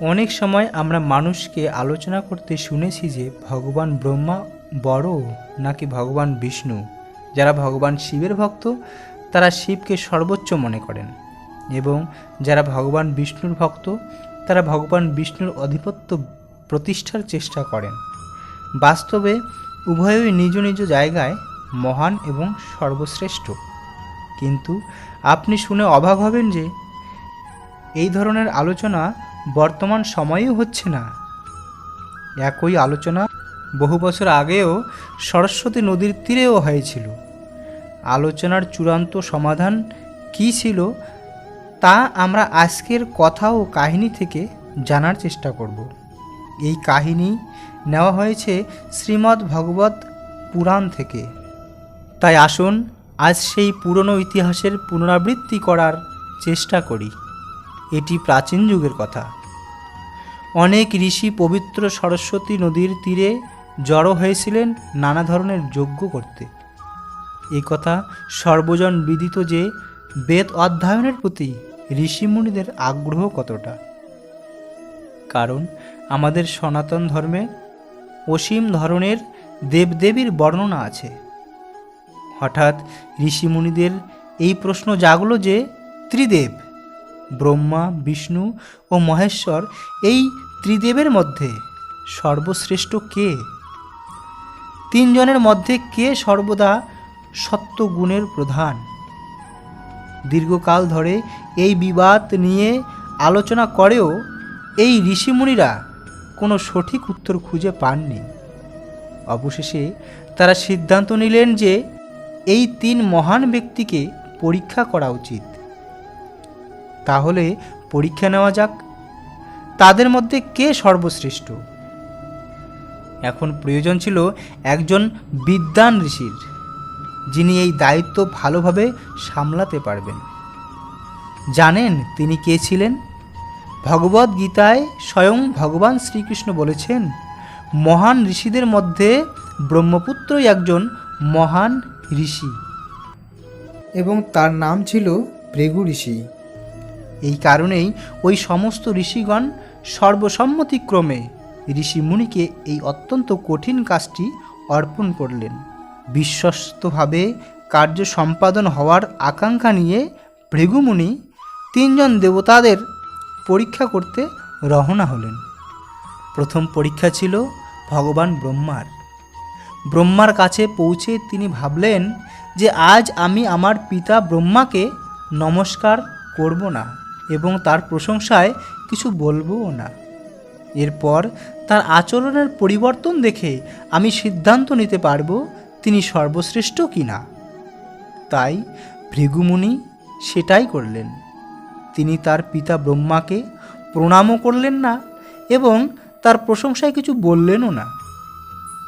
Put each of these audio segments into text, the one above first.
অনেক সময় আমরা মানুষকে আলোচনা করতে শুনেছি যে ভগবান ব্রহ্মা বড় নাকি ভগবান বিষ্ণু? যারা ভগবান শিবের ভক্ত, তারা শিবকে সর্বোচ্চ মনে করেন। এবং যারা ভগবান বিষ্ণুর ভক্ত, তারা ভগবান বিষ্ণুর আধিপত্য প্রতিষ্ঠার চেষ্টা করেন। বাস্তবে উভয়ই নিজ নিজ জায়গায় মহান এবং সর্বশ্রেষ্ঠ। কিন্তু আপনি শুনে অবাক হবেন যে এই ধরনের আলোচনা বর্তমান সময়েও হচ্ছে না। একই আলোচনা বহু বছর আগেও সরস্বতী নদীর তীরেও হয়েছিল। আলোচনার চূড়ান্ত সমাধান কী ছিল, তা আমরা আজকের কথা ও কাহিনী থেকে জানার চেষ্টা করব। এই কাহিনী নেওয়া হয়েছে শ্রীমদ্ ভগবত পুরাণ থেকে। তাই আসুন আজ সেই পুরনো ইতিহাসের পুনরাবৃত্তি করার চেষ্টা করি। এটি প্রাচীন যুগের কথা। অনেক ঋষি পবিত্র সরস্বতী নদীর তীরে জড়ো হয়েছিলেন নানা ধরনের যজ্ঞ করতে। এই কথা সর্বজন বিদিত যে বেদ অধ্যয়নের প্রতি ঋষিমুনিদের আগ্রহ কতটা। কারণ আমাদের সনাতন ধর্মে অসীম ধরনের দেবদেবীর বর্ণনা আছে। হঠাৎ ঋষিমুনিদের এই প্রশ্ন জাগলো যে, ত্রিদেব ব্রহ্মা, বিষ্ণু ও মহেশ্বর এই ত্রিদেবের মধ্যে সর্বশ্রেষ্ঠ কে? তিনজনের মধ্যে কে সর্বদা সত্যগুণের প্রধান? দীর্ঘকাল ধরে এই বিবাদ নিয়ে আলোচনা করেও এই ঋষিমুনিরা কোনো সঠিক উত্তর খুঁজে পাননি। অবশেষে তারা সিদ্ধান্ত নিলেন যে এই তিন মহান ব্যক্তিকে পরীক্ষা করা উচিত। তাহলে পরীক্ষা নেওয়া যাক। তাদের মধ্যে কে সর্বশ্রেষ্ঠ? এখন প্রয়োজন ছিল একজন বিদ্বান ঋষির, যিনি এই দায়িত্ব ভালোভাবে সামলাতে পারবেন। জানেন তিনি কে ছিলেন? ভগবদ গীতায় স্বয়ং ভগবান শ্রীকৃষ্ণ বলেছেন, মহান ঋষিদের মধ্যে ব্রহ্মপুত্রই একজন মহান ঋষি। এবং তার নাম ছিল ভৃগু ঋষি। এই কারণেই ওই সমস্ত ঋষিগণ সর্বসম্মতিক্রমে ঋষি মুনিকে এই অত্যন্ত কঠিন কাজটি অর্পণ করলেন। বিশ্বস্তভাবে কার্য সম্পাদন হওয়ার আকাঙ্ক্ষা নিয়ে ভৃগুমুনি তিনজন দেবতাদের পরীক্ষা করতে রওনা হলেন। প্রথম পরীক্ষা ছিল ভগবান ব্রহ্মার। ব্রহ্মার কাছে পৌঁছে তিনি ভাবলেন যে আজ আমি আমার পিতা ব্রহ্মাকে নমস্কার করব না। এবং তার প্রশংসায় কিছু বলবও না। এরপর তার আচরণের পরিবর্তন দেখে আমি সিদ্ধান্ত নিতে পারব তিনি সর্বশ্রেষ্ঠ কি না তাই ভৃগুমুনি সেটাই করলেন। তিনি তার পিতা ব্রহ্মাকে প্রণামও করলেন না এবং তার প্রশংসায় কিছু বললেনও না।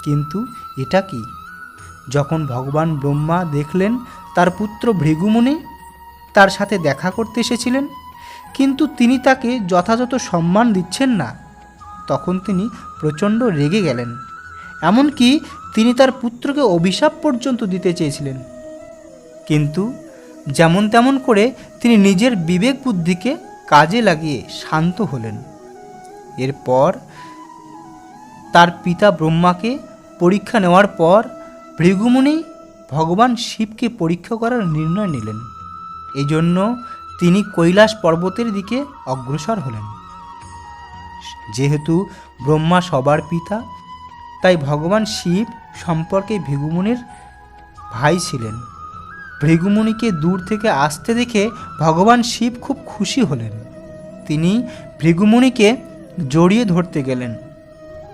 কিন্তু এটা কি? যখন ভগবান ব্রহ্মা দেখলেন তার পুত্র ভৃগুমুনি তার সাথে দেখা করতে এসেছিলেন কিন্তু তিনি তাকে যথাযথ সম্মান দিচ্ছেন না। তখন তিনি প্রচণ্ড রেগে গেলেন। এমনকি তিনি তার পুত্রকে অভিশাপ পর্যন্ত দিতে চেয়েছিলেন। কিন্তু যেমন তেমন করে তিনি নিজের বিবেক বুদ্ধিকে কাজে লাগিয়ে শান্ত হলেন। এরপর তার পিতা ব্রহ্মাকে পরীক্ষা নেওয়ার পর ভৃগুমুনি ভগবান শিবকে পরীক্ষা করার নির্ণয় নিলেন। এই জন্য তিনি কৈলাস পর্বতের দিকে অগ্রসর হলেন। যেহেতু ব্রহ্মা সবার পিতা, তাই ভগবান শিব সম্পর্কে ভৃগুমুনির ভাই ছিলেন। ভৃগুমুনিকে দূর থেকে আসতে দেখে ভগবান শিব খুব খুশি হলেন। তিনি ভৃগুমুনিকে জড়িয়ে ধরতে গেলেন।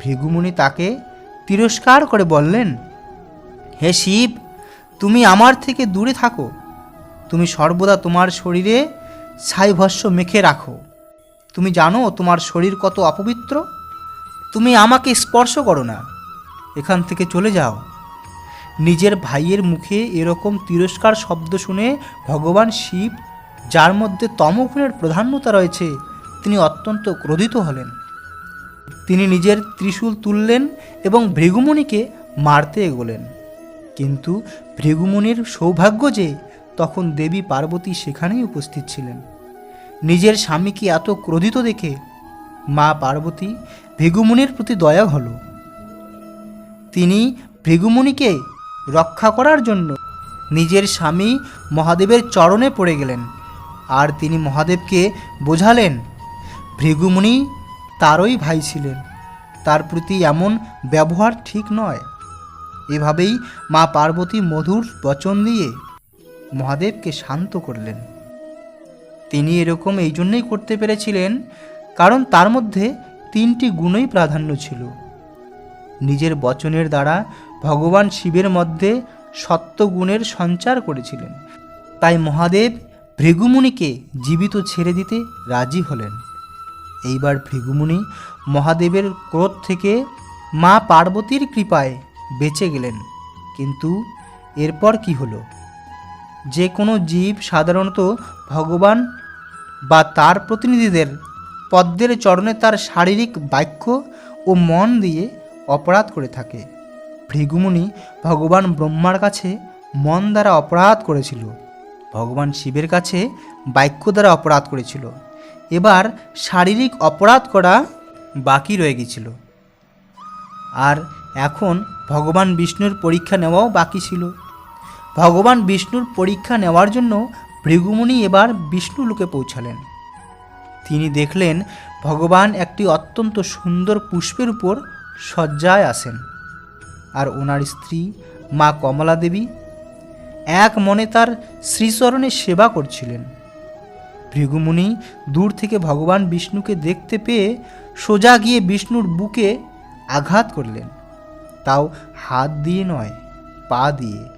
ভৃগুমুনি তাকে তিরস্কার করে বললেন, হে শিব, তুমি আমার থেকে দূরে থাকো। তুমি সর্বদা তোমার শরীরে ছাইভস্য মেখে রাখো। তুমি জানো তোমার শরীর কত অপবিত্র। তুমি আমাকে স্পর্শ করো না। এখান থেকে চলে যাও। নিজের ভাইয়ের মুখে এরকম তিরস্কার শব্দ শুনে ভগবান শিব, যার মধ্যে তমগুণের প্রাধান্যতা রয়েছে, তিনি অত্যন্ত ক্রোধিত হলেন। তিনি নিজের ত্রিশূল তুললেন এবং ভৃগুমুনিকে মারতে এগোলেন। কিন্তু ভৃগুমুনির সৌভাগ্য যে তখন দেবী পার্বতী সেখানেই উপস্থিত ছিলেন। নিজের স্বামীকে এত ক্রোধিত দেখে মা পার্বতী ভৃগুমুনির প্রতি দয়া হল। তিনি ভৃগুমুনিকে রক্ষা করার জন্য নিজের স্বামী মহাদেবের চরণে পড়ে গেলেন আর তিনি মহাদেবকে বোঝালেন, ভৃগুমুনি তারই ভাই ছিলেন, তার প্রতি এমন ব্যবহার ঠিক নয়। এভাবেই মা পার্বতী মধুর বচন দিয়ে মহাদেবকে শান্ত করলেন। তিনি এরকম এই জন্যই করতে পেরেছিলেন, কারণ তার মধ্যে তিনটি গুণই প্রাধান্য ছিল। নিজের বচনের দ্বারা ভগবান শিবের মধ্যে সত্যগুণের সঞ্চার করেছিলেন। তাই মহাদেব ভৃগুমুনিকে জীবিত ছেড়ে দিতে রাজি হলেন। এইবার ভৃগুমুনি মহাদেবের ক্রোধ থেকে মা পার্বতীর কৃপায় বেঁচে গেলেন। কিন্তু এরপর কি হলো? যে কোনো জীব সাধারণত ভগবান বা তার প্রতিনিধিদের পদ্মের চরণে তার শারীরিক বাক্য ও মন দিয়ে অপরাধ করে থাকে। ভৃগুমুনি ভগবান ব্রহ্মার কাছে মন দ্বারা অপরাধ করেছিল। ভগবান শিবের কাছে বাক্য দ্বারা অপরাধ করেছিল। এবার শারীরিক অপরাধ করা বাকি রয়ে গেছিল। আর এখন ভগবান বিষ্ণুর পরীক্ষা নেওয়াও বাকি ছিল। ভগবান বিষ্ণুর পরীক্ষা নেওয়ার জন্য ভৃগুমুনি এবার বিষ্ণু লোকে পৌঁছালেন। তিনি দেখলেন ভগবান একটি অত্যন্ত সুন্দর পুষ্পের উপর শয্যায় আসেন আর ওনার স্ত্রী, মা কমলা দেবী এক মনে তার শ্রীচরণে সেবা করছিলেন। ভৃগুমুনি দূর থেকে ভগবান বিষ্ণুকে দেখতে পেয়ে সোজা গিয়ে বিষ্ণুর বুকে আঘাত করলেন। তাও হাত দিয়ে নয়, পা দিয়ে।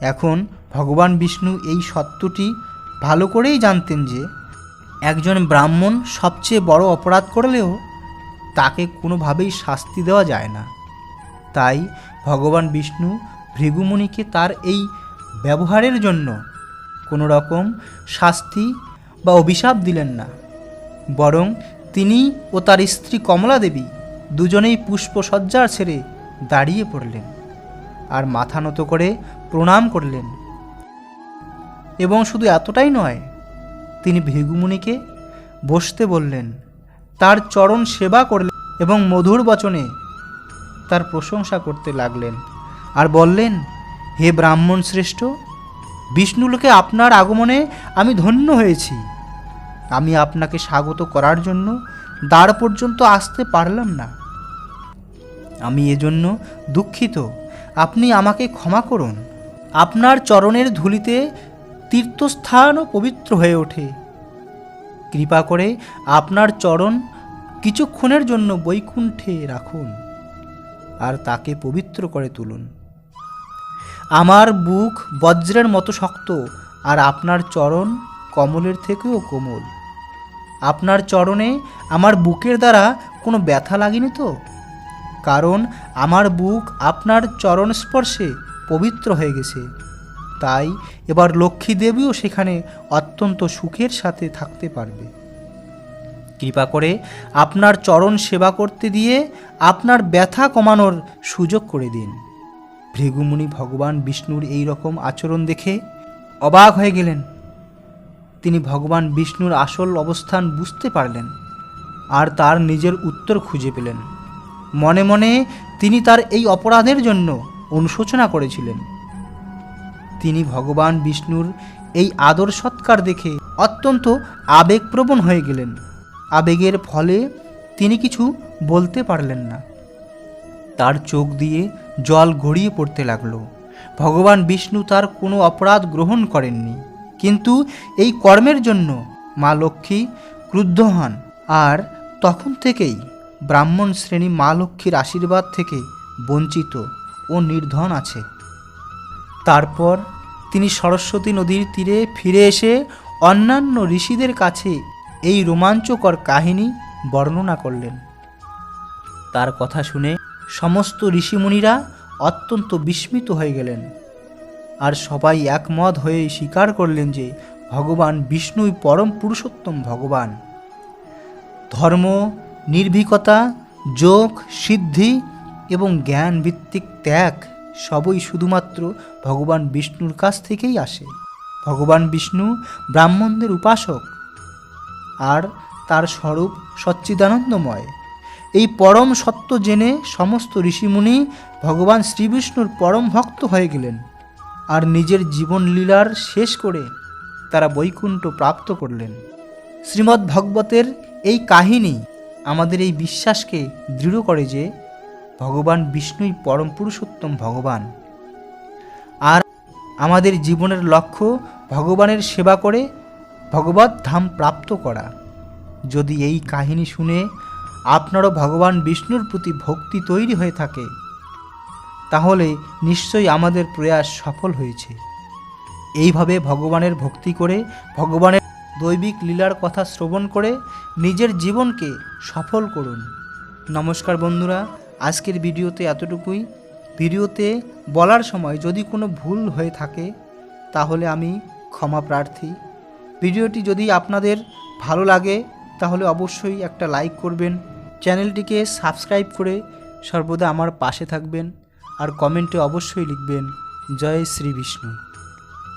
এখন ভগবান বিষ্ণু এই সত্যটি ভালো করেই জানতেন যে একজন ব্রাহ্মণ সবচেয়ে বড় অপরাধ করলেও তাকে কোনোভাবেই শাস্তি দেওয়া যায় না। তাই ভগবান বিষ্ণু ভৃগুমুনিকে তার এই ব্যবহারের জন্য কোনো রকম শাস্তি বা অভিশাপ দিলেন না। বরং তিনি ও তার স্ত্রী কমলা দেবী দুজনেই পুষ্পসজ্জার ছেড়ে দাঁড়িয়ে পড়লেন। আর মাথা নত করে প্রণাম করলেন। এবং শুধু এতটাই নয়, তিনি ভৃগুমুনিকে বসতে বললেন, তার চরণ সেবা করলেন এবং মধুর বচনে তার প্রশংসা করতে লাগলেন আর বললেন, হে ব্রাহ্মণ শ্রেষ্ঠ, বিষ্ণুলোকে আপনার আগমনে আমি ধন্য হয়েছি। আমি আপনাকে স্বাগত করার জন্য দ্বার পর্যন্ত আসতে পারলাম না। আমি এজন্য দুঃখিত। আপনি আমাকে ক্ষমা করুন। আপনার চরণের ধুলিতে তীর্থস্থানও পবিত্র হয়ে ওঠে। কৃপা করে আপনার চরণ কিছুক্ষণের জন্য বৈকুণ্ঠে রাখুন আর তাকে পবিত্র করে তুলুন। আমার বুক বজ্রের মতো শক্ত আর আপনার চরণ কমলের থেকেও কোমল। আপনার চরণে আমার বুকের দ্বারা কোনো ব্যথা লাগেনি তো? কারণ আমার বুক আপনার চরণ স্পর্শে পবিত্র হয়ে গেছে। তাই এবার লক্ষ্মী দেবীও সেখানে অত্যন্ত সুখের সাথে থাকতে পারবে। কৃপা করে আপনার চরণ সেবা করতে দিয়ে আপনার ব্যথা কমানোর সুযোগ করে দিন। ভৃগুমুনি ভগবান বিষ্ণুর এই রকম আচরণ দেখে অবাক হয়ে গেলেন। তিনি ভগবান বিষ্ণুর আসল অবস্থান বুঝতে পারলেন আর তার নিজের উত্তর খুঁজে পেলেন। মনে মনে তিনি তার এই অপরাধের জন্য অনুশোচনা করেছিলেন। তিনি ভগবান বিষ্ণুর এই আদর সৎকার দেখে অত্যন্ত আবেগপ্রবণ হয়ে গেলেন। আবেগের ফলে তিনি কিছু বলতে পারলেন না। তার চোখ দিয়ে জল গড়িয়ে পড়তে লাগল। ভগবান বিষ্ণু তার কোনো অপরাধ গ্রহণ করেননি। কিন্তু এই কর্মের জন্য মা লক্ষ্মী ক্রুদ্ধ হন, আর তখন থেকেই ব্রাহ্মণ শ্রেণি মা লক্ষ্মীর আশীর্বাদ থেকে বঞ্চিত ও নির্ধন আছে। তারপর তিনি সরস্বতী নদীর তীরে ফিরে এসে অন্যান্য ঋষিদের কাছে এই রোমাঞ্চকর কাহিনী বর্ণনা করলেন। তার কথা শুনে সমস্ত ঋষিমুনিরা অত্যন্ত বিস্মিত হয়ে গেলেন আর সবাই একমত হয়ে স্বীকার করলেন যে ভগবান বিষ্ণুই পরম পুরুষোত্তম ভগবান। ধর্ম নির্ভীকতা, যোগ, সিদ্ধি এবং জ্ঞান ভিত্তিক ত্যাগ সবই শুধুমাত্র ভগবান বিষ্ণুর কাছ থেকেই আসে। ভগবান বিষ্ণু ব্রাহ্মণদের উপাসক আর তার স্বরূপ সচ্চিদানন্দময়। এই পরম সত্য জেনে সমস্ত ঋষিমুনি ভগবান শ্রীবিষ্ণুর পরম ভক্ত হয়ে গেলেন আর নিজের জীবন লীলার শেষ করে তারা বৈকুণ্ঠ প্রাপ্ত করলেন। শ্রীমদ্ ভগবতের এই কাহিনী আমাদের এই বিশ্বাসকে দৃঢ় করে যে ভগবান বিষ্ণুই পরম পুরুষোত্তম ভগবান। আর আমাদের জীবনের লক্ষ্য ভগবানের সেবা করে ভগবত ধাম প্রাপ্ত করা। যদি এই কাহিনী শুনে আপনারও ভগবান বিষ্ণুর প্রতি ভক্তি তৈরি হয়ে থাকে, তাহলে নিশ্চয়ই আমাদের প্রয়াস সফল হয়েছে। এইভাবে ভগবানের ভক্তি করে ভগবানের দৈবিক লীলার কথা শ্রবণ করে নিজের জীবনকে সফল করুন। নমস্কার বন্ধুরা, আজকের ভিডিওতে এতটুকুই। ভিডিওতে বলার সময় যদি কোনো ভুল হয়ে থাকে, তাহলে আমি ক্ষমা প্রার্থী। ভিডিওটি যদি আপনাদের ভালো লাগে, তাহলে অবশ্যই একটা লাইক করবেন, চ্যানেলটিকে সাবস্ক্রাইব করে সর্বদা আমার পাশে থাকবেন, আর কমেন্টে অবশ্যই লিখবেন, জয় শ্রী বিষ্ণু।